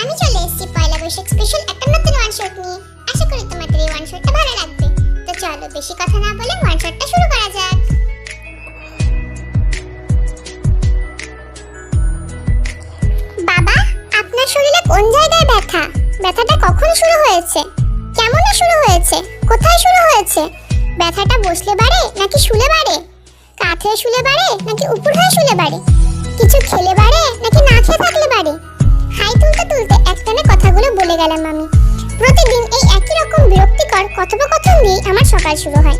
আমি চলে এসেছি পয়লা বৈশাখ স্পেশাল একটা নতুন ওয়ান শট নিয়ে। আশা করি তোমাদের এই ওয়ান শটটা ভালো লাগবে। তো চলো বেশি কথা না বলে ওয়ান শটটা শুরু করা যাক। বাবা, আপনার শরীরে কোন জায়গায় ব্যথা? ব্যথাটা কখন শুরু হয়েছে? কেমনে শুরু হয়েছে? কোথায় শুরু হয়েছে? ব্যথাটা বসলে বাড়ে নাকি শুলে বাড়ে? কাঁথে শুলে বাড়ে নাকি উপর হয়ে শুলে বাড়ে? কিছু খেলে বাড়ে নাকি না খেয়ে থাকলে বাড়ে? হাই তুলতে তুলতে একটানে কথাগুলো বলে গেলাম আমি। প্রতিদিন এই একই রকম বিরক্তিকর কথোপকথন দিয়ে আমার সকাল শুরু হয়।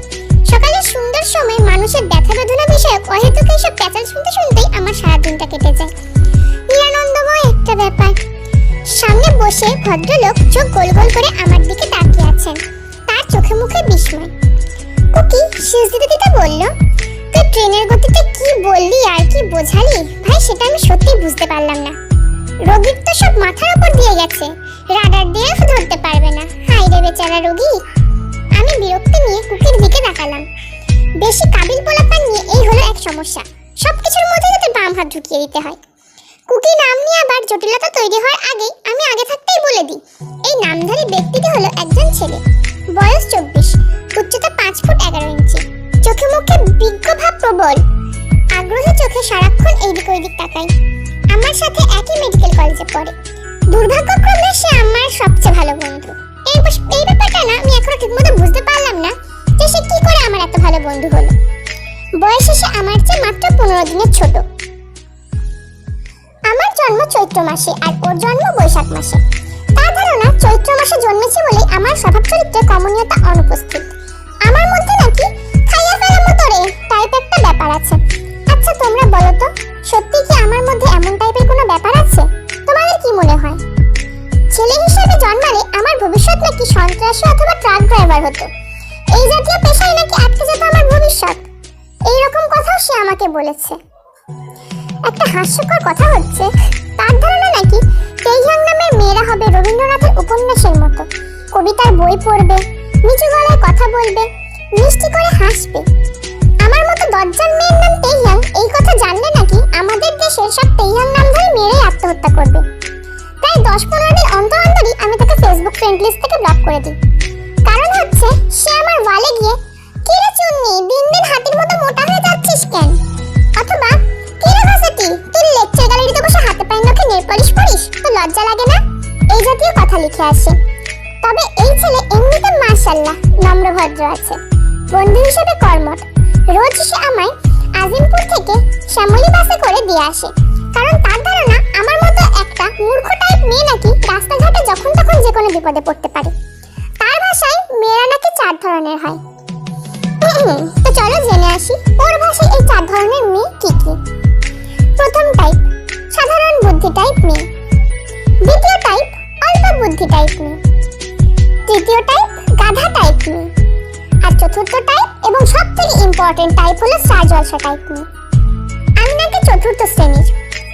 সকালের সুন্দর সময় মানুষের ব্যথা বেদনা বিষয়ক অহেতুক এইসব প্যাচাল শুনতে শুনতেই আমার সারা দিনটা কেটে যায়। নিরানন্দময় একটা ব্যাপার। সামনে বসে ভদ্রলোক চোখ গোল গোল করে আমার দিকে তাকিয়ে আছেন। তার চোখে মুখে বিস্ময়। কুকি, শেষ দিতে বলল, তুই ট্রেনের গতিতে কি বললি আর কি বোঝালি? ভাই, সেটা আমি সত্যি বুঝতে পারলাম না। রোগীর তো সব মাথার উপর দিয়ে গেছে। রাডার দিয়ে ধরতে পারবে না। হাই রে বেচারা রোগী। আমি বিরক্তি নিয়ে কুকির দিকে তাকালাম। বেশি কাবিল পোলাপান নিয়ে এই হলো এক সমস্যা। সবকিছুর মধ্যে যাতে বাম হাত ঢুকিয়ে দিতে হয়। কুকি নাম নিয়ে আবার জটিলতা তৈরি হওয়ার আগে আমি আগে থাকতেই বলে দিই। এই নামধারী ব্যক্তিটি হলো একজন ছেলে। বয়স চব্বিশ। উচ্চতা পাঁচ ফুট এগারো ইঞ্চি। চোখে মুখে বিজ্ঞ ভাব প্রবল। আগ্রহী চোখে সারাক্ষণ এইদিক ওইদিক তাকায়। আমার সাথে একই মেডিকেল কলেজে পড়ে। দুর্ভাগ্যক্রমে সে আমার সবচেয়ে ভালো বন্ধু। এই ব্যাপারটা না আমি এখনও ঠিকমতো বুঝতে পারলাম না যে সে কি করে আমার এত ভালো বন্ধু হলো। বয়সে সে আমার চেয়ে মাত্র পনেরো দিনের ছোট। আমার জন্ম চৈত্র মাসে আর ওর জন্ম বৈশাখ মাসে। তার ধারণা চৈত্র মাসে জন্মেছি বলেই আমার স্বভাব চরিত্রে কমনীয়তা অনুপস্থিত। আমার মধ্যে নাকি খাইয়া ফেলার মতো রে টাইপ একটা ব্যাপার আছে। আচ্ছা তোমরা বলো তো। সত্যি কি আমার মধ্যে এমন টাইপের কোনো ব্যাপার আছে? তোমাদের কি মনে হয়? ছেলে হিসেবে জন্মালে আমার ভবিষ্যৎ নাকি সন্ত্রাসী অথবা ট্রাক ড্রাইভার হতো? এই জাতীয় পেশায় নাকি আটকে যেত আমার ভবিষ্যৎ? এইরকম কথাও সে আমাকে বলেছে। একটা হাস্যকর কথা হচ্ছে, তার ধারণা নাকি তেইহাং নামের মেয়েরা হবে রবীন্দ্রনাথের উপন্যাসের মতো। কবিতার বই পড়বে, নিচু গলায় কথা বলবে, মিষ্টি করে হাসবে। আমার মতো দজ্জাল মেয়ের নাম তেইহাং এই কথা জানলে আমাদের দেশের সব তেইহাং নামধারী মেয়েরাই আত্মহত্যা করবে। প্রায় দশ পনেরো দিন অন্তর অন্তরই আমি তাকে ফেসবুক ফ্রেন্ড লিস্ট থেকে ব্লক করে দিই। কারণ হচ্ছে, সে আমার ওয়ালে গিয়ে কিরে চুন্নি দিন দিন হাতির মতো মোটা হয়ে যাচ্ছিস কেন? অথবা কিরে ভাসাতি, তুই লেকচার গ্যালারিতে বসে হাতে পায়ে নখে নেল পলিশ করিস? তো লজ্জা লাগে না? এই জাতীয় কথা লিখে আসে। তবে এই ছেলে এমনিতে মাশাল্লাহ নম্রভদ্র আছে। বন্ধু হিসেবে কর্মঠ। রোজ সে আমায় আজিমপুর থেকে শ্যামলী বাসে করে দিয়ে আসে। কারণ তার ধারণা, আমার মতো একটা মূর্খ টাইপ মেয়ে নাকি রাস্তাঘাটে যখন তখন যে কোনো বিপদে পড়তে পারে। তার ভাষায় মেয়েরা নাকি চার ধরনের হয়। তো চলো জেনে আসি, ওর ভাষায় এই চার ধরনের মেয়ে কি কি? প্রথম টাইপ সাধারণ বুদ্ধি টাইপ মেয়ে। দ্বিতীয় টাইপ অল্প বুদ্ধি টাইপ মেয়ে। তৃতীয় টাইপ গাধা টাইপ মেয়ে। আর চতুর্থ টাইপ এবং সব থেকে ইম্পর্টেন্ট টাইপ হলো স্টার জলসা টাইপ আমি নাকি চতুর্থ শ্রেণির।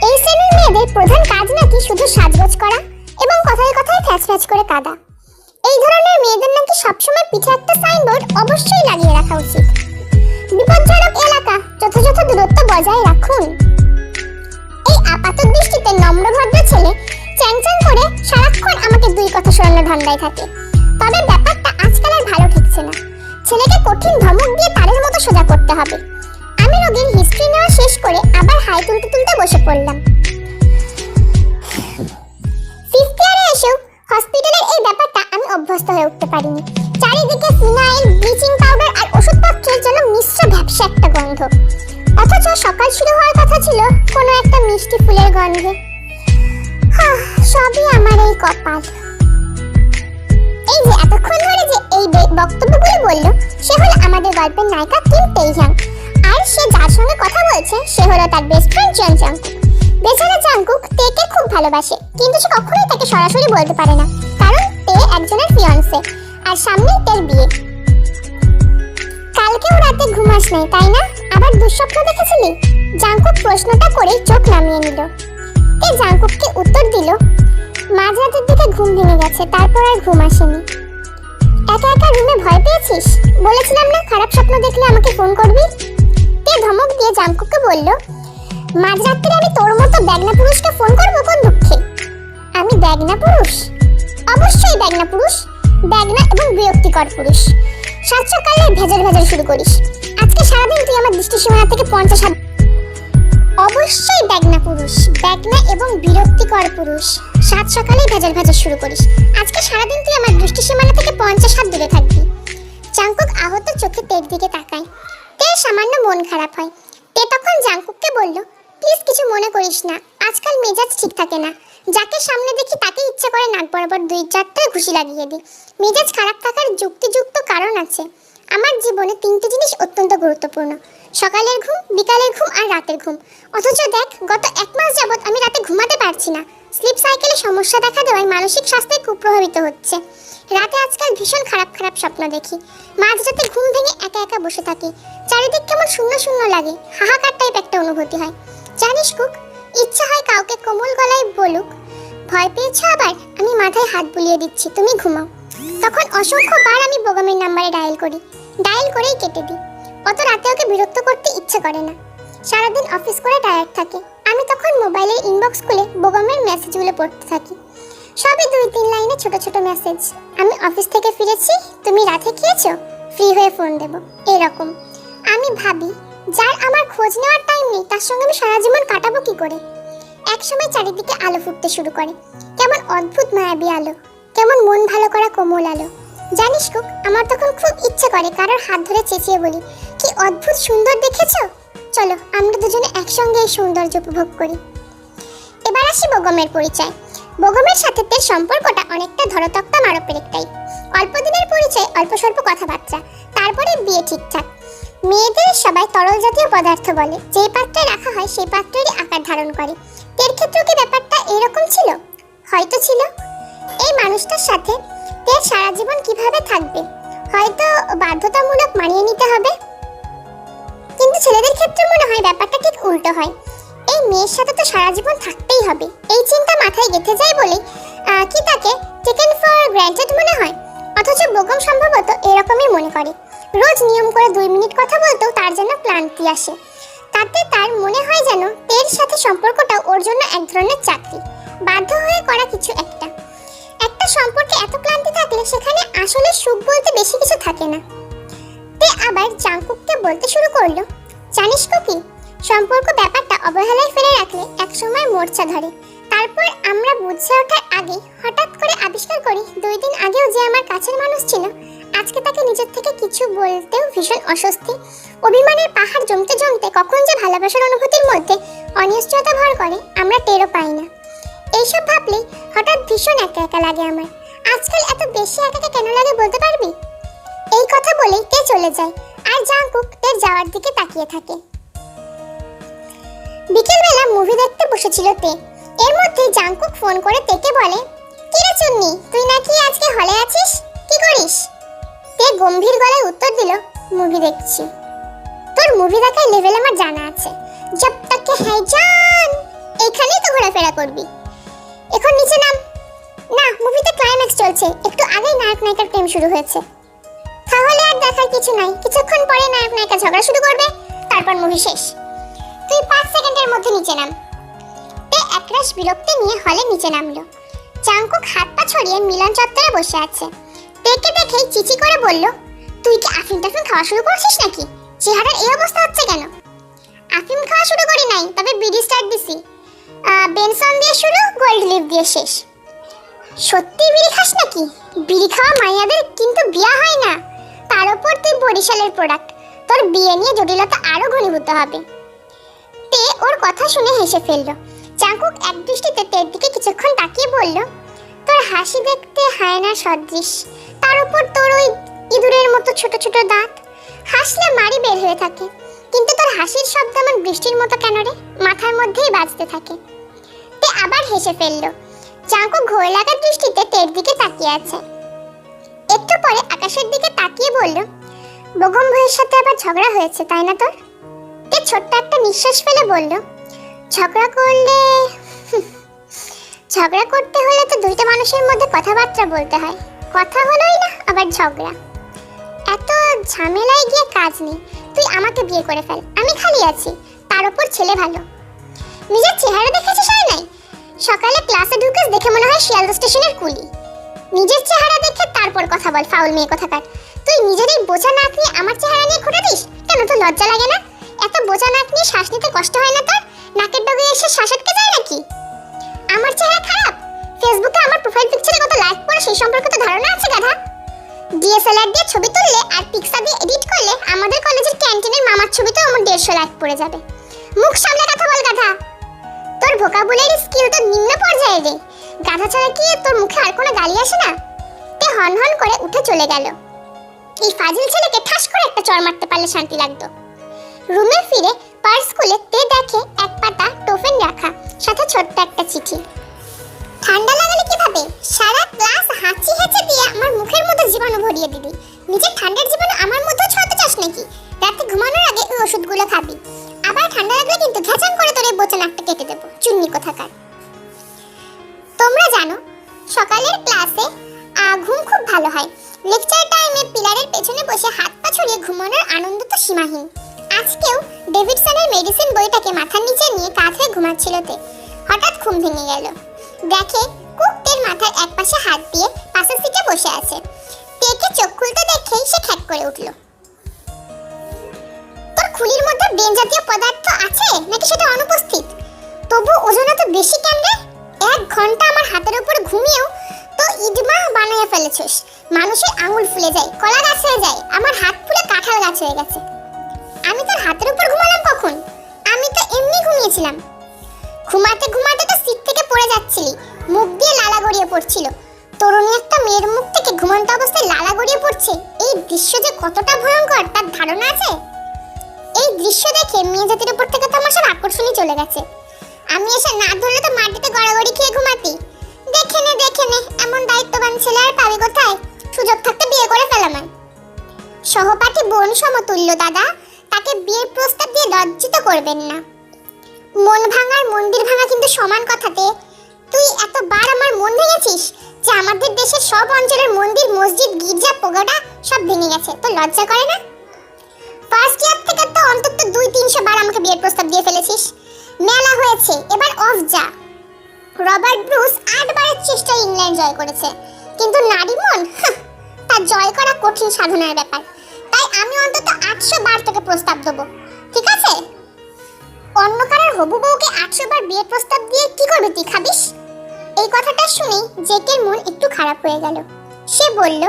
এই শ্রেণির মেয়েদের প্রধান কাজ নাকি শুধু সাজগোজ করা এবং কথায় কথায় ফ্যাচ ফ্যাচ করে কাদা। এই ধরনের মেয়েদের নাকি সবসময় পিঠে একটা সাইনবোর্ড অবশ্যই লাগিয়ে রাখা উচিত। বিপজ্জনক এলাকা, যথাযথ দূরত্ব বজায় রাখুন। এই আপাত দৃষ্টিতে নম্রভদ্র ছেলে চ্যাংচ্যাং করে সারাক্ষণ আমাকে দুই কথা শোনানোর ধান্দায় থাকে। তবে ব্যাপারটা আজকাল আর ভালো ঠেকছে না। ছেলেকে কঠিন ধমক দিয়ে তারের মতো সোজা করতে হবে। আমি রোগীর হিস্ট্রি নেওয়া শেষ করে আবার হাই তুলতে তুলতে বসে পড়লাম। ফিফথ হসপিটালের এই ব্যাপারটা আমি অভ্যস্ত হয়ে উঠতে পারিনি। চারিদিকে ফিনাইল ব্লিচিং পাউডার আর ওষুধপত্রের জন্য মিশ্র ভ্যাপসা একটা গন্ধ। অথচ সকাল শুরু হওয়ার কথা ছিল কোনো একটা মিষ্টি ফুলের গন্ধে। হাহ, সবই আমার এই কপাল। এতক্ষণ ধরে যে এই বক্তব্যগুলো বলল, সে হলো আমাদের গল্পের নায়িকা কিম তেইহাং আর সে যার সঙ্গে কথা বলছে, সে হলো তার বেস্ট ফ্রেন্ড জন চাংকুক বেচারা চাংকুক তেকে খুব ভালোবাসে, কিন্তু সে কখনোই তাকে সরাসরি বলতে পারে না, কারণ তে একজনের ফিয়ন্সে আর সামনেই তের বিয়ে। কালকেও রাতে ঘুমাস নাই তাই না? আবার দুঃস্বপ্ন দেখেছিলি? জাংকুক প্রশ্নটা করে চোখ নামিয়ে নিল। তে জাংকুককে উত্তর দিল, মাঝরাতের দিকে ঘুম ভেঙে গেছে, তারপর আর ঘুম আসেনি। একা একা রুমে ভয় পেয়েছিস? বলেছিলাম না খারাপ স্বপ্ন দেখলে আমাকে ফোন করবি? তে ধমক দিয়ে জাংকুককে বলল মাঝরাত্রে আমি তোর মতো ব্যাগনা পুরুষকে ফোন করব কোন দুঃখে? আমি ব্যাগনা পুরুষ? অবশ্যই ব্যাগনা পুরুষ, ব্যাগনা এবং বিরক্তিকর পুরুষ। সাত সকালে ভেজর ভেজর শুরু করিস। আজকে সারাদিন তুই আমার দৃষ্টি সীমানা থেকে পঞ্চাশ হাত অবশ্যই ব্যাগনা পুরুষ। ব্যাগনা এবং বিরক্তিকর পুরুষ। সাত সকালে ভেজর ভেজর শুরু করিস। আজকে সারাদিন তুই আমার দৃষ্টি সীমানা থেকে পঞ্চাশ হাত দূরে থাকবি। জাঙ্কুক আহত চোখে তের দিকে তাকায়। তের সামান্য মন খারাপ হয়। তে তখন জাঙ্কুককে বলল, প্লিজ কিছু মনে করিস না। আজকাল মেজাজ ঠিক থাকে না। যাকে সামনে দেখি তাকে ইচ্ছা করে নাক বরাবর দুই চারটা ঘুষি লাগিয়ে দিই। মেজাজ খারাপ থাকার যুক্তিযুক্ত কারণ আছে। আমার জীবনে তিনটে জিনিস অত্যন্ত গুরুত্বপূর্ণ। সকালের ঘুম, বিকালের ঘুম আর রাতের ঘুম। অথচ দেখ, গত এক মাস যাবৎ আমি রাতে ঘুমাতে পারছি না। স্লিপ সাইকেলে সমস্যা দেখা দেওয়ায় মানসিক স্বাস্থ্যে খুব প্রভাবিত হচ্ছে। রাতে আজকাল ভীষণ খারাপ খারাপ স্বপ্ন দেখি। মাঝরাতে ঘুম ভেঙে একা একা বসে থাকি। চারিদিক কেমন শূন্য শূন্য লাগে। হাহাকার টাইপ একটা অনুভূতি হয়। জানিস কুক, ইচ্ছা হয় কাউকে কোমল গলায় বলুক। ভয় পেয়েছ আবার, আমি মাথায় হাত বুলিয়ে দিচ্ছি, তুমি ঘুমাও। তখন অসংখ্য বার আমি বোগামের নাম্বারে ডায়াল করি। ডায়াল করেই কেটে দিই। অত রাতে ওকে বিরক্ত করতে ইচ্ছে করে না। সারাদিন অফিস করে টায়ার্ড থাকে। আমি তখন মোবাইলের ইনবক্স খুলে বোগামের মেসেজগুলো পড়তে থাকি। সবই দুই তিন লাইনে ছোট ছোট মেসেজ আমি অফিস থেকে ফিরেছি, তুমি রাতে খেয়েছো? ফ্রি হয়ে ফোন দেব। এরকম। আমি ভাবি, যার আমার খোঁজ নেওয়ার টাইম নেই, তার সঙ্গে আমি সারা জীবন কাটাবো কি করে? একসময় চারিদিকে আলো ফুটতে শুরু করে। কেমন অদ্ভুত মায়াবী আলো। কেমন মন ভালো করা কোমল আলো। জানিস কুক, আমার তখন খুব ইচ্ছে করে কারোর হাত ধরে চেঁচিয়ে বলি কি অদ্ভুত সুন্দর দেখেছ? চলো, আমরা দুজনে একসঙ্গে এই সৌন্দর্য উপভোগ করি। এবার আসি বগমের পরিচয়। বগমের সাথে তের সম্পর্কটা অনেকটা ধরতক্তা মারপের একটাই। অল্প দিনের পরিচয়, অল্প স্বল্প কথাবার্তা, তারপরে বিয়ে ঠিকঠাক। মেয়েদের সবাই তরল জাতীয় পদার্থ বলে। যেই পাত্রে রাখা হয় সেই পাত্রেরই আকার ধারণ করে। তের ক্ষেত্রেও কি ব্যাপারটা এরকম ছিল? হয়তো ছিল। এই মানুষটার সাথে তের সারা জীবন কীভাবে থাকবে? হয়তো বাধ্যতামূলক মানিয়ে নিতে হবে? কিন্তু ছেলেদের ক্ষেত্রে মনে হয় ব্যাপারটা ঠিক উল্টো হয়। এই মেয়ের সাথে তো সারা জীবন থাকতেই হবে। এই চিন্তা মাথায় গেঁথে যায় বলে কি তাকে টেকেন ফর গ্র্যান্টেড মনে হয়? অথচ বোগম সম্ভবত এরকমই মনে করে। রোজ নিয়ম করে দুই মিনিট কথা বলতেও তার যেন ক্লান্তি আসে। তাতে তার মনে হয় যেন এর সাথে সম্পর্কটা ওর জন্য এক ধরনের চাকরি। বাধ্য হয়ে করা কিছু একটা। একটা সম্পর্কে এত ক্লান্তি থাকলে সেখানে আসলে সুখ বলতে বেশি কিছু থাকে না। তে আবার জাংকুককে বলতে শুরু করল, জানিস কি সম্পর্ক ব্যাপারটা অবহেলায় ফেলে রাখলে একসময় মোর্চা ধরে। তারপর আমরা বুঝে ওঠার আগে হঠাৎ করে আবিষ্কার করি দুই দিন আগেও যে আমার কাছের মানুষ ছিল। আজকে তাকে নিজের থেকে কিছু বলতেও ভীষণ অস্বস্তি। অভিমানের পাহাড় জমতে জমতে কখন যে ভালোবাসার অনুভূতির মধ্যে অনিশ্চয়তা ভর করে, আমরা টেরও পাই না। এইসব ভাবলেই হঠাৎ ভীষণ একা একা লাগে আমার। আজকাল এত বেশি একাকে কেন লাগে বলতে পারবি? এই কথা বলেই তে চলে যায়? আর জাংকুক তের যাওয়ার দিকে তাকিয়ে থাকে। বিকেলবেলা মুভি দেখতে বসেছিল তে। এর মধ্যে জাংকুক ফোন করে তেকে বলে, কিরে চুন্নি, তুই নাকি আজকে হলে আছিস? কি করিস? তে গম্ভীর গলায় উত্তর দিল মুভি দেখছি। তোর মুভি দেখার লেভেল আমার জানা আছে। জব তাকে হ্যাঁ জান, এখানেই তো ঘোরাফেরা করবি। এখন নিচে নাম। না মুভিতে ক্লাইম্যাক্স চলছে। একটু আগেই নায়ক নায়িকার প্রেম শুরু হয়েছে। দেখার কিছু নাই। কিছুক্ষণ পরে নায়ক নায়িকা ঝগড়া শুরু করবে, তারপর মুভি শেষ। তুই পাঁচ সেকেন্ডের মধ্যে নিচে নাম। তে একরাশ বিরক্তি নিয়ে হলে নিচে নামলো। চাঙ্কুক হাত পা ছড়িয়ে মিলন চত্বরে বসে আছে। তেকে দেখেই চিচি করে বলল, তুই কি আফিম টাফিম খাওয়া শুরু করছিস নাকি? চেহারার এই অবস্থা হচ্ছে কেন? আফিম খাওয়া শুরু করি নাই, তবে বিডি স্টার্ট দিছি। বেনসন দিয়ে শুরু, গোল্ড লিভ দিয়ে শেষ। সত্যি বিড়ি খাস নাকি? বিড়ি খাওয়া মাইয়াদের কিন্তু বিয়া হয় না। তার উপর তুই বরিশালের প্রোডাক্ট তোর বিয়ে নিয়ে জটিলতা আরও ঘনীভূত হবে। তে ওর কথা শুনে হেসে ফেলল। চাঙ্কুক এক দৃষ্টিতে তের দিকে কিছুক্ষণ তাকিয়ে বলল, তোর হাসি দেখতে হায়না সদৃশ। তার উপর তোর ওই ইঁদুরের মতো ছোট ছোট দাঁত। হাসলে মারি বের হয়ে থাকে। কিন্তু তোর হাসির শব্দ আমার বৃষ্টির মতো কেন রে? মাথার মধ্যেই বাজতে থাকে। তে আবার হেসে ফেলল। চাঙ্কু ঘোর লাগার দৃষ্টিতে তের দিকে তাকিয়ে আছে। একটু পরে আকাশের দিকে তাকিয়ে বলল বগম ভাইয়ের সাথে আবার ঝগড়া হয়েছে, তাই না তোর? তে ছোট্ট একটা নিঃশ্বাস ফেলে বলল, ঝগড়া করলে, ঝগড়া করতে হলে তো দুইটা মানুষের মধ্যে কথাবার্তা বলতে হয়। কথা হলোই না, আবার ঝগড়া। এত ঝামেলায় গিয়ে কাজ নেই। তুই আমাকে বিয়ে করে ফেল, আমি খালি আছি, তার উপর ছেলে ভালো। নিজের চেহারা দেখেছিস নাই? সকালে ক্লাসে ঢুকে দেখে মনে হয় শিয়ালদা স্টেশনের কুলি। নিজের চেহারা দেখে তারপর কথা বল, ফাউল মেয়ে কোথাকার। তুই নিজেরই বোঝা নাক নিয়ে আমার চেহারা নিয়ে খোটা দিস? কেন তো লজ্জা লাগে না? এত বোঝা নাক নিয়ে শ্বাস নিতে কষ্ট হয় না তোর? নাকের ডগে এসে শ্বাস আটকে যায় নাকি? আমার চেহারা খারাপ? ফেসবুকে আমার প্রোফাইল পিকচারে কত লাইক পড়ে সেই সম্পর্কে তো ধারণা আছে গাধা। ডিএসএলআর দিয়ে ছবি তুললে আর পিক্সা দিয়ে এডিট করলে আমাদের কলেজের ক্যান্টিনের মামার ছবিতেও আমার দেড়শো লাইক পড়ে যাবে। মুখ সামলে কথা বল গাধা। তোর ভোকাবুলারি স্কিল তো নিম্ন পর্যায়ে রে। গাধা ছাড়া কি তোর মুখে আর কোনো গালি আসে না? তে হন হন করে উঠে চলে গেল। এই ফাজিল ছেলেকে ঠাস করে একটা চর মারতে পারলে শান্তি লাগতো। রুমে ফিরে পার্স খুলে তে দেখে এক পাতা টোফেন রাখা, সাথে ছোট্ট একটা চিঠি। ঠান্ডা লাগালে কীভাবে? সারা ক্লাস হাঁচি হেঁচে দিয়ে আমার মুখের মধ্যে জীবাণু ভরিয়ে দিবি। নিজের ঠান্ডার জীবাণু আমার মধ্যেও ছড়াতে চাস নাকি? রাতে ঘুমানোর আগে ওই ওষুধগুলো খাবি। আবার ঠান্ডা লাগলে কিন্তু ঘেঁচাং করে তোর এই বোচা নাকটা কেটে দেবো। চুন্নি কোথাকার? তোমরা জানো, সকালের ক্লাসে ঘুম খুব ভালো হয়। লেকচার টাইমে পিলারের পেছনে বসে হাত পা ছড়িয়ে ঘুমানোর আনন্দ তো সীমাহীন। আজকেও ডেভিডসনের মেডিসিন বইটাকে মাথার নিচে নিয়ে কাঁধে ঘুমাচ্ছিল তে। হঠাৎ ঘুম ভেঙে গেল। দেখে কুকটের মাথার এক পাশে হাত দিয়ে পাশের সিটে বসে আছে। তেকে চোখ খুলতে দেখেই সে খ্যাক করে উঠল। তোর খুলির মধ্যে ব্রেন জাতীয় পদার্থ আছে? নাকি সেটা অনুপস্থিত? তবু ওজন এত বেশি কেন রে? এক ঘণ্টা আমার হাতের উপর ঘুমিয়েও তো ইদমা বানিয়ে ফেলেছিস। মানুষের আঙুল ফুলে যায়, কলা গাছ হয়ে যায়, আমার হাত ফুলে কাঁঠাল গাছ হয়ে গেছে। আমি তোর হাতের উপর ঘুমালাম কখন? আমি তো এমনি ঘুমিয়েছিলাম। ঘুমাতে ঘুমাতে তো সিট থেকে পড়ে যাচ্ছিলি, মুখ দিয়ে লালা গড়িয়ে পড়ছিল। তরুণী একটা মেয়ের মুখ থেকে ঘুমন্ত অবস্থায় লালা গড়িয়ে পড়ছে। এই দৃশ্য যে কতটা ভয়ঙ্কর, তার ধারণা আছে? এই দৃশ্য দেখে মেয়ে জাতির উপর থেকে তো আমার সব আকর্ষণই চলে গেছে। আমি এসে না ধরলে তো মাটিতে গড়াগড়ি খেয়ে ঘুমাতি। দেখে নে দেখে নে, এমন দায়িত্ববান ছেলে আর পাবি কোথায়? সুযোগ থাকতে বিয়ে করে ফেলাম সহপাঠী বোন সমতুল্য দাদা, তাকে বিয়ের প্রস্তাব দিয়ে লজ্জিত করবেন না। মন ভাঙার মন্দির ভাঙা কিন্তু সমান কথাতে, তুই এতবার আমার মন ভেঙেছিস যে আমাদের দেশের সব অঞ্চলের মন্দির, মসজিদ, গির্জা পোগাটা সব ভেঙে গেছে তো লজ্জা করে না? ফার্স্ট ইয়ার থেকে তো অন্তত দুই তিনশো বার আমাকে বিয়ের প্রস্তাব দিয়ে ফেলেছিস। মেলা হয়েছে, এবার অফ যা। রবার্ট ব্রুস আটবারের চেষ্টায় ইংল্যান্ড জয় করেছে। কিন্তু নারী মন তা জয় করা কঠিন সাধনার ব্যাপার। তাই আমি অন্তত আটশো বার তোকে প্রস্তাব দেবো, ঠিক আছে? অন্য কারোর হবু বউকে আটশো বার বিয়ের প্রস্তাব দিয়ে কি করবি তুই, খাবিস? এই কথাটা শুনেই জেকের মন একটু খারাপ হয়ে গেল। সে বলল,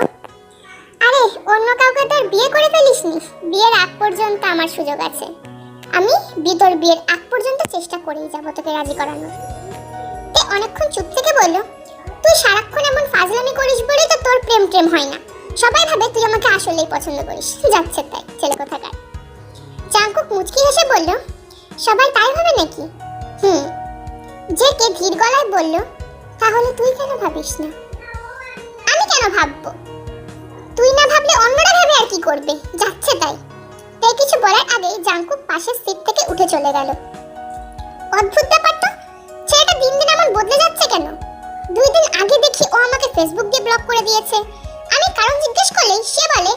আরে, অন্য কাউকে তোর বিয়ে করে ফেলিসনি। বিয়ের আগ পর্যন্ত আমার সুযোগ আছে। আমি বিতর বিয়ের আগ পর্যন্ত চেষ্টা করেই যাব তোকে রাজি করানোর। তে অনেকক্ষণ চুপ থেকে বলল, তুই সারাক্ষণ এমন ফাজলামি করিস বলেই তো তোর প্রেম প্রেম হয় না। সবাই ভাবে তুই আমাকে আসলেই পছন্দ করিস। যাচ্ছে তাই, ছেলে কোথাকার? চাঙ্কুক মুচকি হেসে বলল, সবাই তাই ভাবে নাকি? হুম। যে কে ধীর গলায় বলল, তাহলে তুই কেন ভাবিস না? আমি কেন ভাববো? তুই না ভাবলে অন্যরা ভাবে আর কি করবে? যাচ্ছে তাই। তাই কিছু বলার আগে জাঙ্কুক পাশের সিট থেকে উঠে চলে গেল। অদ্ভুত ব্যাপার তো, ছেলেটা দিন দিন আমার বদলে যাচ্ছে কেন? দুই দিন আগে দেখি ও আমাকে ফেসবুক দিয়ে ব্লক করে দিয়েছে। আমি কারণ জিজ্ঞেস করলেই সে বলে,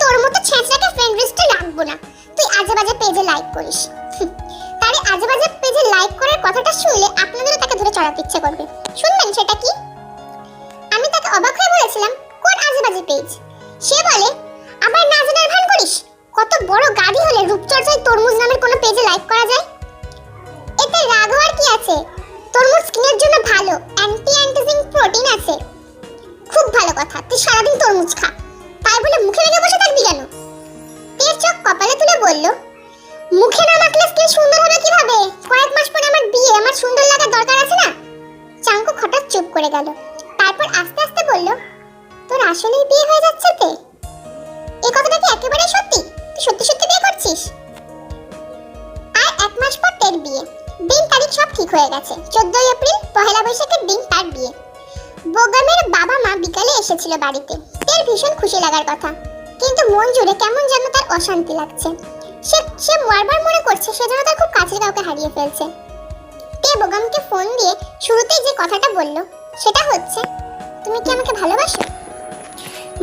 তোর মতো ছেঁচড়াকে ফ্রেন্ড লিস্টে রাখব না। তুই আজে বাজে পেজে লাইক করিস। তার এই আজে বাজে পেজে লাইক করার কথাটা শুনলে আপনাদেরও তাকে ধরে চড়াতে ইচ্ছে করবে। শুনবেন সেটা কি? আমি তাকে অবাক হয়ে বলেছিলাম, কোন আজে বাজে পেজ বড় গাড়ি হলে রূপচর্চায় তরমুজ নামের কোনো পেজে লাইক করা যায়? এতে রাগ হওয়ার কি আছে? তরমুজ স্কিনের জন্য ভালো অ্যান্টি অ্যান্টিজিং প্রোটিন আছে। খুব ভালো কথা, তুই সারাদিন তরমুজ খা। তাই বলে মুখে লেগে বসে থাকবি কেন? তের চোখ কপালে তুলে বলল, মুখে না মাখলে স্কিন সুন্দর হবে কীভাবে? কয়েক মাস পরে আমার বিয়ে, আমার সুন্দর লাগার দরকার আছে না? চাঙ্কু হঠাৎ চুপ করে গেল। তারপর আস্তে আস্তে বলল, তোর আসলেই বিয়ে হয়ে যাচ্ছে তে? এই কথাটা কি একেবারে সত্যি? তুই সত্যি সত্যি বিয়ে করছিস? আর এক মাস পর বিয়ে। দিন তারিখ সব ঠিক হয়ে গেছে। চোদ্দই এপ্রিল, পহেলা বৈশাখের দিন তার বিয়ে। বোগামের বাবা মা বিকালে এসেছিল বাড়িতে। ভীষণ খুশি লাগার কথা। কিন্তু মন জুড়ে কেমন যেন তার অশান্তি লাগছে। সে সে বারবার মনে করছে সে যেন তার খুব কাছের কাউকে হারিয়ে ফেলছে। তে বোগামকে ফোন দিয়ে শুরুতেই যে কথাটা বলল, সেটা হচ্ছে, তুমি কি আমাকে ভালোবাসো?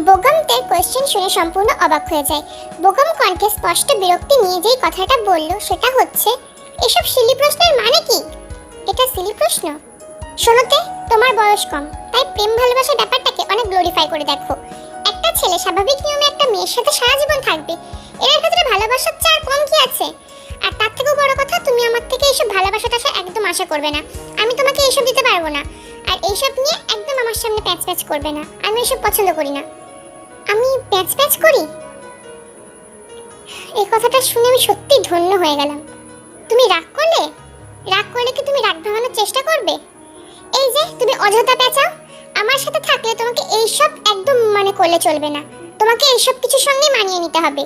বোগাম তের কোয়েশ্চেন শুনে সম্পূর্ণ অবাক হয়ে যায়। বোগাম কণ্ঠে স্পষ্ট বিরক্তি নিয়ে যেই কথাটা বলল, সেটা হচ্ছে, এসব সিলি প্রশ্নের মানে কি? এটা সিলি প্রশ্ন। শোনোতে তোমার বয়স কম, তাই প্রেম ভালোবাসার ব্যাপারটাকে অনেক গ্লোরিফাই করে দেখো। একটা ছেলে স্বাভাবিক নিয়মে একটা মেয়ের সাথে সারা জীবন থাকবে। এর ক্ষেত্রে ভালোবাসার চার কম কি আছে। আর তার থেকেও বড় কথা, তুমি আমার থেকে এইসব ভালোবাসাটা একদম আশা করবে না। আমি তোমাকে এইসব দিতে পারব না। আর এইসব নিয়ে একদম আমার সামনে প্যাচ প্যাচ করবে না। আমি এসব পছন্দ করি না। আমি প্যাচ প্যাচ করি? এই কথাটা শুনে আমি সত্যি ধন্য হয়ে গেলাম। তুমি রাগ করলে? রাগ করলে কি তুমি রাগ ভাঙানোর চেষ্টা করবে? এই যে, তুমি অযথা পেঁচাও আমার সাথে থাকলে তোমাকে এইসব একদম মানে করলে চলবে না। তোমাকে এইসব কিছুর সঙ্গে মানিয়ে নিতে হবে।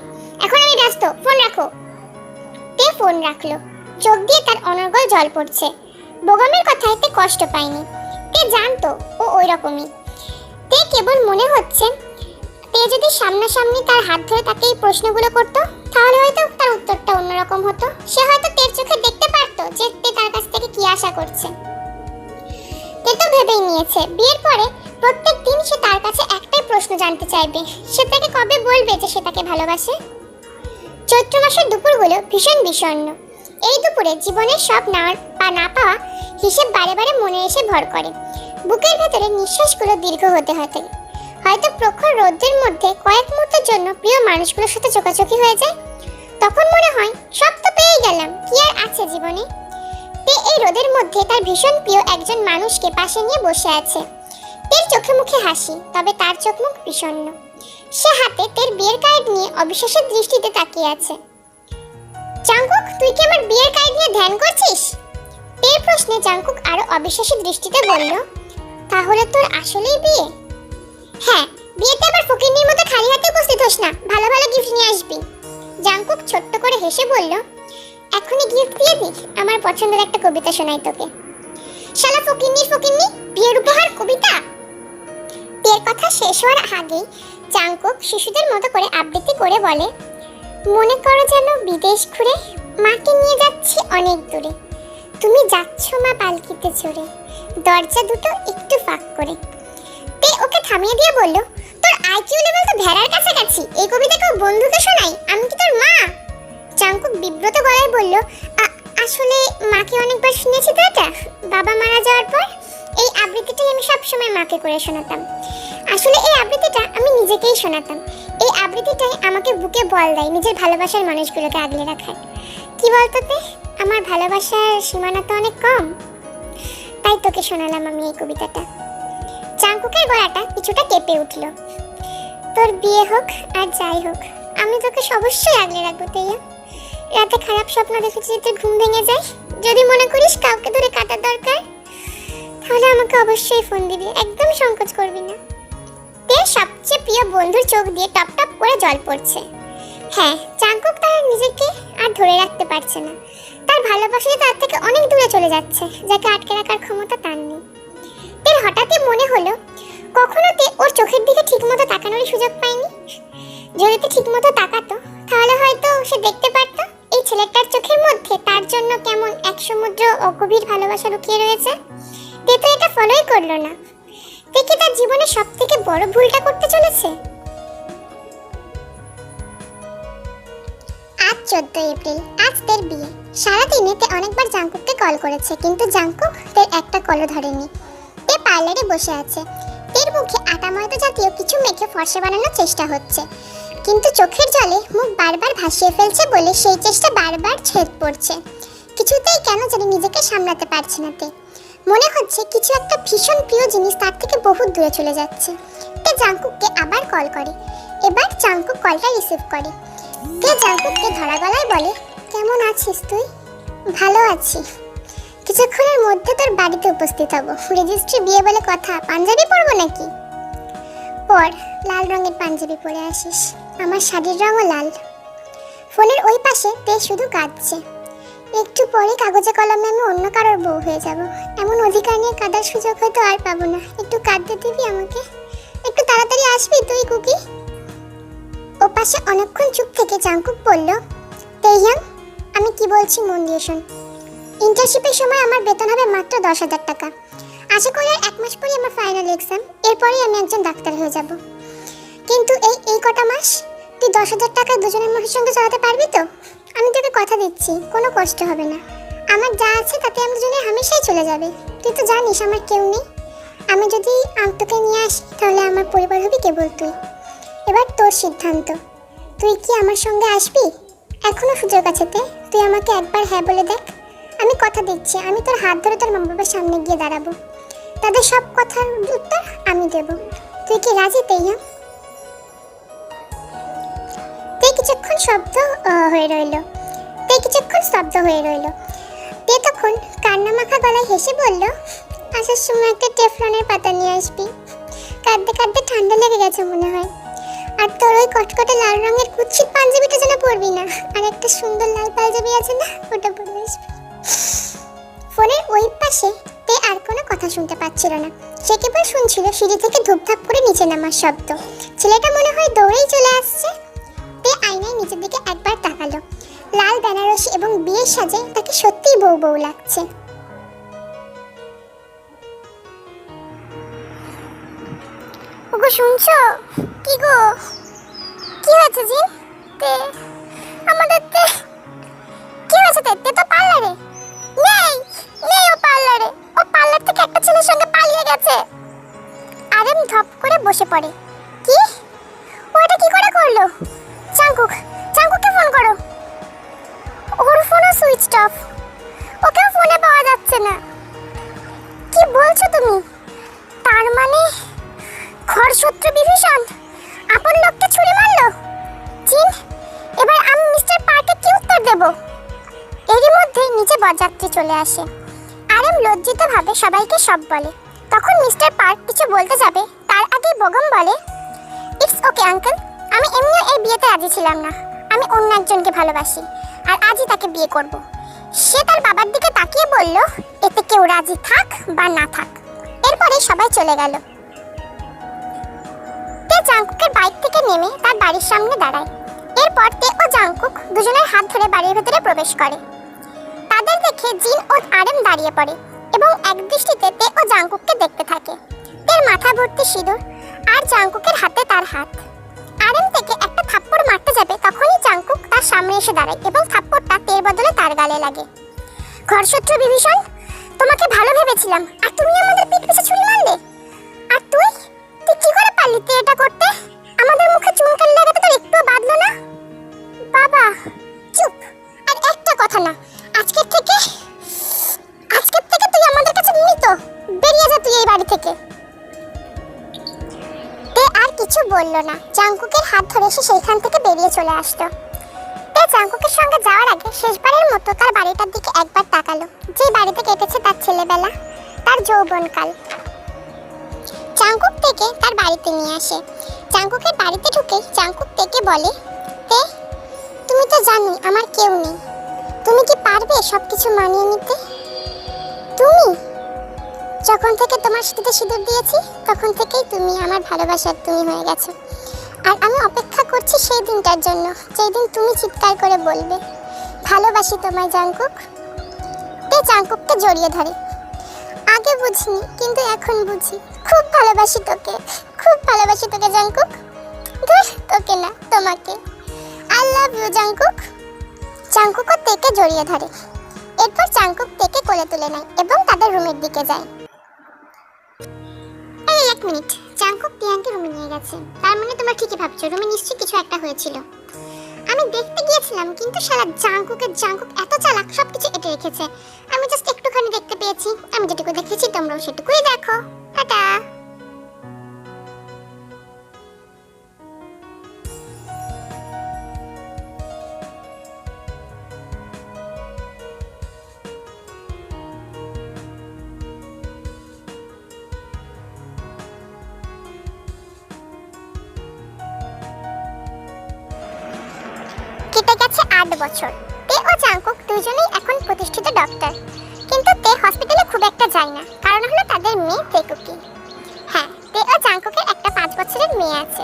এখন আমি ব্যস্ত, ফোন রাখো। তে ফোন রাখল? চোখ দিয়ে তার অনর্গল জল পড়ছে। বোগামের কথায় তে কষ্ট পায়নি। তে জানতো, ও ওই রকমই তে কেবল মনে হচ্ছে তে যদি সামনাসামনি তার হাত ধরে তাকে এই প্রশ্নগুলো করতো, তাহলে হয়তো তার উত্তরটা অন্যরকম হতো। সে হয়তো তের চোখে দেখতে পারতো যে তে তার কাছ থেকে কি আশা করছে। তে তো ভেবেই নিয়েছে, বিয়ের পরে প্রত্যেক দিন সে তার কাছে একটাই প্রশ্ন জানতে চাইবে, সে তাকে কবে বলবে যে সে তাকে ভালোবাসে? চৈত্র মাসের দুপুরগুলো ভীষণ বিষণ্ণ। এই দুপুরে জীবনের সব না বা না পাওয়া হিসেব বারে বারে মনে এসে ভর করে। বুকের ভেতরে নিঃশ্বাসগুলো দীর্ঘ হতে হতে। হয়তো প্রখর রোদ্রের মধ্যে কয়েক মুহূর্তের জন্য প্রিয় মানুষগুলোর সাথে চোকাচোকি হয়ে যায়। তখন মনে হয়, সব তো পেয়ে গেলাম, কি আর আছে জীবনে? তে এই রোদের মধ্যে তার ভীষণ প্রিয় একজন মানুষকে পাশে নিয়ে বসে আছে। তের চোখে মুখে হাসি, তবে তার চোখ মুখ বিষণ্ণ। সে হাতে তের বিয়ের কার্ড নিয়ে অবিশ্বাসের দৃষ্টিতে তাকিয়ে আছে। জাঙ্কুক তুই কি আমার বিয়ের কার্ড নিয়ে ধ্যান করছিস? তের প্রশ্নে জাঙ্কুক আরও অবিশ্বাসী দৃষ্টিতে বলল, তাহলে তোর আসলেই বিয়ে? হ্যাঁ বিয়েতে আবার ফকিন্নির মতো খালি হাতে উপস্থিত হোস না। ভালো ভালো গিফট নিয়ে আসবি। জাঙ্কুক ছোট্ট করে হেসে বলল, এখনই গিফট দিয়ে দিই আমার পছন্দের একটা কবিতা শোনাই তোকে। শালা ফকিন্নির ফকিন্নি, বিয়ের উপহার, কবিতা? বিয়ের কথা শেষ হওয়ার আগেই জাঙ্কুক শিশুদের মতো করে আবৃত্তি করে বলে, মনে করো যেন বিদেশ ঘুরে মাকে নিয়ে যাচ্ছি অনেক দূরে। তুমি যাচ্ছ মা পালকিতে চড়ে, দরজা দুটো একটু ফাঁক করে। থামিয়ে দিয়ে বলল, তোর আইকিউ লেভেল তো ভেড়ার কাছাকাছি। এই কবিতা কেউ বন্ধুকে শোনাই, আমি কি তোর মা? চাঙ্কুক বিব্রত গলায় বলল আসলে মাকে অনেকবার শুনেছি তো এটা। বাবা মারা যাওয়ার পর এই আবৃত্তিটাই আমি সবসময় মাকে করে শোনাতাম। আসলে এই আবৃত্তিটা আমি নিজেকেই শোনাতাম। এই আবৃত্তিটাই আমাকে বুকে বল দেয় নিজের ভালোবাসার মানুষগুলোকে আগলে রাখার। কি বলতো তে? আমার ভালোবাসার সীমানা তো অনেক কম। তাই তোকে শোনালাম আমি এই কবিতাটা। চাঙ্কুকের গলাটা কিছুটা কেঁপে উঠল। তোর বিয়ে হোক আর যাই হোক, আমি তোকে অবশ্যই আগলে রাখব, তেইয়া। রাতে খারাপ স্বপ্ন দেখেছি যদি ঘুম ভেঙে যায় যদি মনে করিস কাউকে ধরে কাটার দরকার, তাহলে আমাকে অবশ্যই ফোন দিবি, একদম সংকোচ করবি না। তে সবচেয়ে প্রিয় বন্ধুর চোখ দিয়ে টপ টপ করে জল পড়ছে। হ্যাঁ চাঙ্কুক তার নিজেকে আর ধরে রাখতে পারছে না। তার ভালোবাসা তার থেকে অনেক দূরে চলে যাচ্ছে, যাকে আটকে রাখার ক্ষমতা তার নেই। তের হঠাৎই মনে হলো, কখনো তে ওর চোখের দিকে ঠিকমতো তাকানোর সুযোগ পায়নি। যদি ঠিকমতো তাকাতো, তাহলে হয়তো সে দেখতে পারতো এই ছেলেটার চোখের মধ্যে তার জন্য কেমন এক সমুদ্র অগভীর ভালোবাসা লুকিয়ে রয়েছে। তে তো এটা ফলোই করল না। কি তার জীবনে সব থেকে বড় ভুলটা করতে চলেছে? আজ চোদ্দ এপ্রিল, আজ তের বিয়ে। সারাদিনে তে অনেকবার জাঙ্কুককে কল করেছে, কিন্তু জাঙ্কুক তের একটা কলও ধরেনি। তে পার্লারে বসে আছে। তের মুখে আটা ময়দা জাতীয় কিছু মেখে ফর্সা বানানোর চেষ্টা হচ্ছে। কিন্তু চোখের জলে মুখ বারবার ভাসিয়ে ফেলছে বলে সেই চেষ্টা বারবার ছেদ পড়ছে। কিছুতেই কেন জানি নিজেকে সামলাতে পারছে না তে। মনে হচ্ছে কিছু একটা ভীষণ প্রিয় জিনিস তার থেকে বহুত দূরে চলে যাচ্ছে। তে জাঙ্কুককে আবার কল করে। এবার জাঙ্কুক কলটা রিসিভ করে। তে জাঙ্কুককে ধরা গলায় বলে, কেমন আছিস তুই? ভালো আছি। কিছুক্ষণের মধ্যে তোর বাড়িতে উপস্থিত হব। রেজিস্ট্রি বিয়ে বলে কথা, পাঞ্জাবি পরবো নাকি? পর, লাল রঙের পাঞ্জাবি পরে আসিস। আমার শাড়ির রঙও লাল। ফোনের ওই পাশে তে শুধু কাঁদছে। একটু পরে কাগজে কলমে আমি অন্য কারোর বউ হয়ে যাব। এমন অধিকার নিয়ে কাঁদার সুযোগ হয়তো আর পাবো না। একটু কাঁদতে দিবি আমাকে? একটু তাড়াতাড়ি আসবি তুই, কুকি? ও পাশে অনেকক্ষণ চুপ থেকে জাঙ্কুক বলল তেইয়াং আমি কি বলছি মন দিয়ে শোন। ইন্টার্নশিপের সময় আমার বেতন হবে মাত্র দশ হাজার টাকা। আশা করি আর এক মাস পরেই আমার ফাইনাল এক্সাম এরপরেই আমি একজন ডাক্তার হয়ে যাব। কিন্তু এই এই কটা মাস? তুই দশ হাজার টাকা দুজনের মুখের সঙ্গে চালাতে পারবি তো? আমি তোকে কথা দিচ্ছি, কোনো কষ্ট হবে না। আমার যা আছে তাতে আমি দুজনে হামেশাই চলে যাবে। তুই তো জানিস আমার কেউ নেই। আমি যদি তোকে নিয়ে আসি, তাহলে আমার পরিবার হবে কেবল তুই। এবার তোর সিদ্ধান্ত। তুই কি আমার সঙ্গে আসবি? এখনও সুযোগ আছে তে? তুই আমাকে একবার হ্যাঁ বলে দেখ। আমি কথা দিচ্ছি, আমি তোর হাত ধরে তোর মা বাবার সামনে গিয়ে দাঁড়াবো। তাদের সব কথার উত্তর আমি দেব। তুই কি রাজি, তেইয়া? তে কিছুক্ষণ শব্দ হয়ে রইল। তে কিছুক্ষণ শব্দ হয়ে রইল। তে তখন কান্না মাখা গলায় হেসে বলল, আসার সময় একটা টেফলনের পাতা নিয়ে আসবি। কাঁদতে কাঁদতে ঠান্ডা লেগে গেছে মনে হয়। আর তোর ওই কটকটে লাল রঙের কুৎসিত পাঞ্জাবিটা যেন পরবি না। আর একটা সুন্দর লাল পাঞ্জাবি আছে না, ওটা পরে আসবি। ফোনের ওই পাশে তে আর কোনো কথা শুনতে পাচ্ছিল না। সে কেবল শুনছিল সিঁড়ি থেকে ধূপধাপ করে নিচে নামার শব্দ। ছেলেটা মনে হয় দৌড়েই চলে আসছে। তে আয়নায় নিচের দিকে একবার তাকালো। লাল বেনারসি এবং বিয়ের সাজে তাকে সত্যিই বউ বউ লাগছে। ওগো, শুনছো? কি গো? কি হয়েছে জিন? তে, আমাদের তে কি হয়েছে তে তে পার্লারে। নেই নেই ও পার্লারে। ও পার্লার থেকে একটা ছেলের সঙ্গে পালিয়ে গেছে। আরেম ধপ করে বসে পড়ে। কি? ও এটা করে করল? চাঙ্কুক, চাঙ্কুককে ফোন করো। ওর ফোনও সুইচ অফ। ওকে ফোনে পাওয়া যাচ্ছে না। কি বলছো তুমি? তার মানে ঘর শত্রু বিভীষণ? আপন লোককে ছুরি মারলো? বরযাত্রী চলে আসে। আরেম লজ্জিতভাবে সবাইকে সব বলে। তখন মিস্টার পার্ক কিছু বলতে যাবে, তার আগে বগম বলে ইটস ওকে আঙ্কেল আমি এমনিও এই বিয়েতে রাজি ছিলাম না। আমি অন্য একজনকে ভালোবাসি, আর আজই তাকে বিয়ে করব। সে তার বাবার দিকে তাকিয়ে বলল, এতে কেউ রাজি থাক বা না থাক। এরপরে সবাই চলে গেল। তে জাংকুকের বাইক থেকে নেমে তার বাড়ির সামনে দাঁড়ায়। এরপর তে ও জাংকুক দুজনের হাত ধরে বাড়ির ভেতরে প্রবেশ করে। তাদের দেখে জিন ও আরেম দাঁড়িয়ে পড়ে এবং একদৃষ্টিতে তে ও জাংকুককে দেখতে থাকে। তের মাথা ভর্তি সিঁদুর আর জাংকুকের হাতে তার হাত। আরেম থেকে একটা থাপ্পড় মারতে যাবে তখনই জাংকুক তার সামনে এসে দাঁড়ায় এবং থাপ্পড়টা তের বদলে তার গালে লাগে। ঘরশত্রু বিভীষণ, তোমাকে ভালো ভেবেছিলাম। বলল না। চাঙ্কুকের হাত ধরে সে সেইখান থেকে বেরিয়ে চলে আসতো। তে চাঙ্কুকের সঙ্গে যাওয়ার আগে শেষবারের মতো তার বাড়িটার দিকে একবার তাকালো। যে বাড়িতে কেটেছে তার ছেলেবেলা, তার যৌবনকাল। চাঙ্কুক থেকে তার বাড়িতে নিয়ে আসে। চাঙ্কুকের বাড়িতে ঢুকে চাঙ্কুক থেকে বলে তে তুমি তো জানোই আমার কেউ নেই। তুমি কি পারবে সব কিছু মানিয়ে নিতে? তুমি? যখন থেকে তোমার সাথে সিঁদুর দিয়েছি, তখন থেকেই তুমি আমার ভালোবাসার তুমি হয়ে গেছো। আর আমি অপেক্ষা করছি সেই দিনটার জন্য যেই দিন তুমি চিৎকার করে বলবে। ভালোবাসি তোমায় জাঙ্কুক তে জাঙ্কুককে জড়িয়ে ধরে। আগে বুঝিনি, কিন্তু এখন বুঝি। খুব ভালোবাসি তোকে, খুব ভালোবাসি তোকে জাঙ্কুক ধুর, তোকে না, তোমাকে। আই লাভ ইউ জাঙ্কুক জাঙ্কুকও তেকে জড়িয়ে ধরে। এরপর চাঙ্কুক তেকে কোলে তুলে নেয় এবং তাদের রুমের দিকে যায়। মিনিট। চাঙ্কুক টিয়ানকে রুমে নিয়ে গেছে। তার মানে তোমরা ঠিকই ভাবছ, রুমে নিশ্চয়ই কিছু একটা হয়েছিল। আমি দেখতে গিয়েছিলাম, কিন্তু সারা জাঙ্কুকের জাঙ্কুক এত চালাক, সবকিছু এটে রেখেছে। আমি জাস্ট একটুখানি দেখতে পেয়েছি। আমি যেটুকু দেখেছি, তোমরাও সেটুকুই দেখো। টাটা। আট বছর। তে ও জাংকুক দুজনেই এখন প্রতিষ্ঠিত ডক্টর কিন্তু তে হসপিটালে খুব একটা যায় না। কারণ হলো তাদের মেয়ে তেকুকি হ্যাঁ তে ও জাংকুকের একটা পাঁচ বছরের মেয়ে আছে।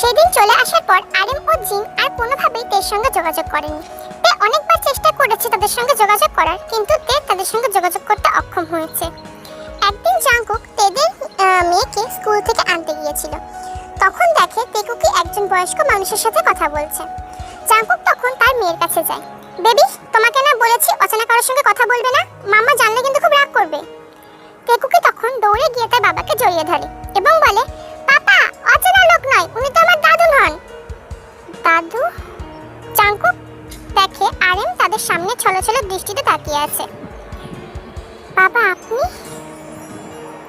সেদিন চলে আসার পর আরেম ও জিন আর কোনোভাবেই তের সঙ্গে যোগাযোগ করেনি। তে অনেকবার চেষ্টা করেছে তাদের সঙ্গে যোগাযোগ করার, কিন্তু তে তাদের সঙ্গে যোগাযোগ করতে অক্ষম হয়েছে। একদিন জাংকুক তেদের মেয়েকে স্কুল থেকে আনতে গিয়েছিল। তখন দেখে তেকুকি একজন বয়স্ক মানুষের সাথে কথা বলছে। মেয়ের কাছে যায়। বেবি, তোমাকে না বলেছি অচেনা কারোর সঙ্গে কথা বলবে না? মাম্মা জানলে কিন্তু খুব রাগ করবে। টেকুকে তখন দৌড়ে গিয়ে তার বাবাকে জড়িয়ে ধরে এবং বলে, পাপা, অচেনা লোক নয়, উনি তো আমার দাদু নন দাদু চাঙ্কুক দেখে আরেম তাদের সামনে ছলছল দৃষ্টিতে তাকিয়ে আছে। বাবা, আপনি?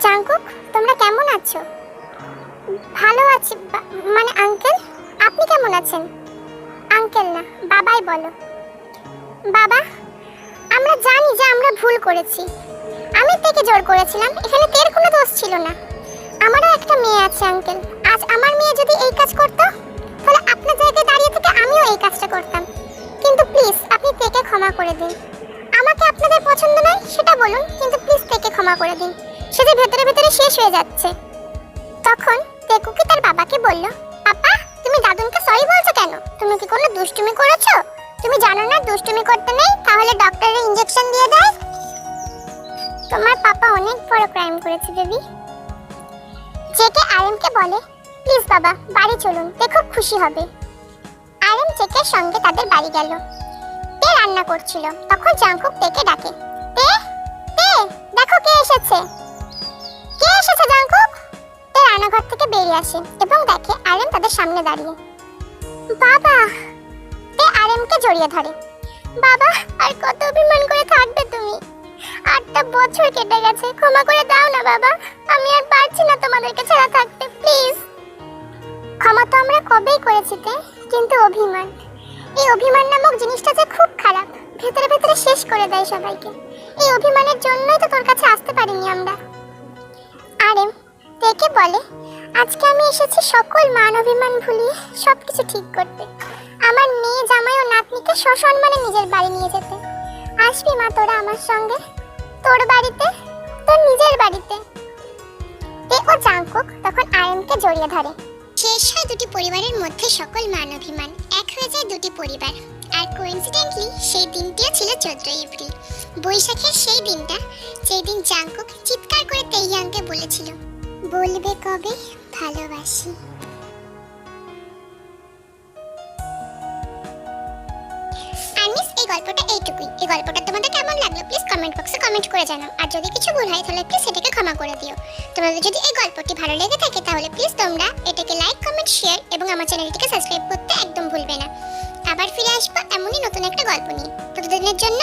চাঙ্কুক তোমরা কেমন আছো? ভালো আছি মানে আঙ্কেল, আপনি কেমন আছেন? আঙ্কেল না? বাবাই বলো। বাবা, আমরা জানি যে আমরা ভুল করেছি। আমি থেকে জোর করেছিলাম, এখানে তের কোনো দোষ ছিল না। আমারও একটা মেয়ে আছে, আঙ্কেল। আজ আমার মেয়ে যদি এই কাজ করতো, তাহলে আপনার জায়গায় দাঁড়িয়ে থেকে আমিও এই কাজটা করতাম। কিন্তু প্লিজ, আপনি তেকে ক্ষমা করে দিন। আমাকে আপনাদের পছন্দ নয় সেটা বলুন, কিন্তু প্লিজ তেকে ক্ষমা করে দিন। সে যে ভেতরে ভেতরে শেষ হয়ে যাচ্ছে। তখন তেকুকি তার বাবাকে বলল? কেন? তুমি কি কোনো দুষ্টুমি করেছ? তুমি জানো না দুষ্টুমি করতে নেই? তাহলে ডক্টরের ইঞ্জেকশন দিয়ে দেয়। তোমার পাপা অনেক বড় ক্রাইম করেছে বেবি জেকে আরএমকে বলে প্লিজ বাবা, বাড়ি চলুন খুব খুশি হবে। আরএম জেকের সঙ্গে তাদের বাড়ি গেল। তে রান্না করছিল, তখন জাংকুক তেকে ডাকে, তে তে, দেখো কে এসেছে। কে এসেছে জাংকুক? তে রান্নাঘর থেকে বেরিয়ে আসে এবং দেখে আরএম তাদের সামনে দাঁড়িয়ে। বাবা। তে আরএমকে জড়িয়ে ধরে। বাবা, আর কত অভিমান করে থাকবে তুমি। আটটা বছর কেটে গেছে, ক্ষমা করে দাও না বাবা। আমি আর পারছি না তোমাদেরকে ছাড়া থাকতে, প্লিজ। ক্ষমা তো আমরা কবেই করেছি তে, কিন্তু অভিমান। এই অভিমান নামক জিনিসটা যে খুব খারাপ, ভেতরে ভেতরে শেষ করে দেয় সবাইকে। এই অভিমানের জন্যই তো তোর কাছে আসতে পারিনি আমরা। আরেম দেখে বলে, আজকে আমি এসেছি সকল মান অভিমান ভুলিয়ে সব কিছু ঠিক করতে। আমার মেয়ে জামাই ও নাতনিকে সসম্মানে নিজের বাড়ি নিয়ে যেতে। আসবি মা তোরা আমার সঙ্গে। তোর বাড়িতে, তোর নিজের বাড়িতে। তে ও তখন আয়নকে জড়িয়ে ধরে। শেষ হয় দুটি পরিবারের মধ্যে সকল মান অভিমান। এক হয়ে যায় দুটি পরিবার। আর কোইন্সিডেন্টলি সেই দিনটিও ছিল চোদ্দই এপ্রিল। বৈশাখের সেই দিনটা যেই দিন জাংকুক চিৎকার করে তেইয়াংকে বলেছিল বলবে কবে? ভালোবাসি। গল্পটা এইটুকুই। এই গল্পটা তোমাদের কেমন লাগল? প্লিজ কমেন্ট বক্সে কমেন্ট করে জানাও। আর যদি কিছু ভুল হয়, তাহলে প্লিজ সেটাকে ক্ষমা করে দিও। তোমাদের যদি এই গল্পটি ভালো লেগে থাকে, তাহলে প্লিজ তোমরা এটাকে লাইক কমেন্ট শেয়ার এবং আমার চ্যানেলটিকে সাবস্ক্রাইব করতে একদম ভুলবে না। আবার ফিরে আসব এমনই নতুন একটা গল্প নিয়ে। ততদিনের জন্য